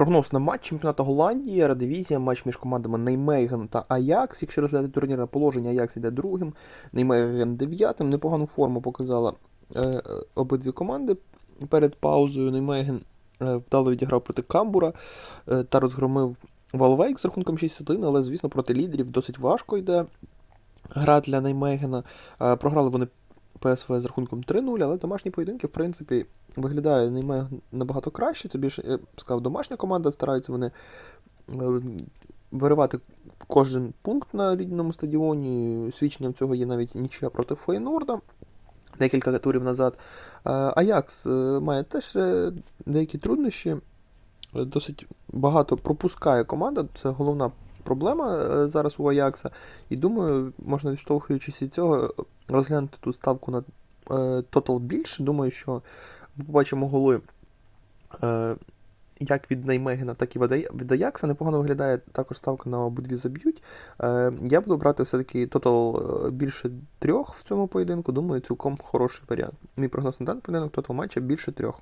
Прогноз на матч чемпіонату Голландії, Радивізія, матч між командами Неймейген та Аякс. Якщо розглядати турнірне положення, Аякс йде другим, Неймейген дев'ятим. Непогану форму показала е, обидві команди. Перед паузою Неймейген е, вдало відіграв проти Камбура е, та розгромив Валвейк з рахунком 6-1, але, звісно, проти лідерів досить важко йде гра для Неймегена. Е, Програли вони ПСВ з рахунком 3-0, але домашні поєдинки, в принципі, виглядає Неймеген набагато краще. Це більше, я б сказав, домашня команда, стараються вони е, виривати кожен пункт на рідному стадіоні. Свідченням цього є навіть нічия проти Фейнорда декілька турів назад. Е, Аякс е, має теж деякі труднощі. Досить багато пропускає команда. Це головна проблема зараз у Аякса. І думаю, можна відштовхуючись від цього, розглянути ту ставку на е, тотал більше. Думаю, що ми побачимо голи е, як від Наймегена, так і від Аякса. Непогано виглядає також ставка на обидві заб'ють. Е, я буду брати все-таки тотал більше трьох в цьому поєдинку. Думаю, цілком хороший варіант. Мій прогноз на даний поєдинок тотал матча більше трьох.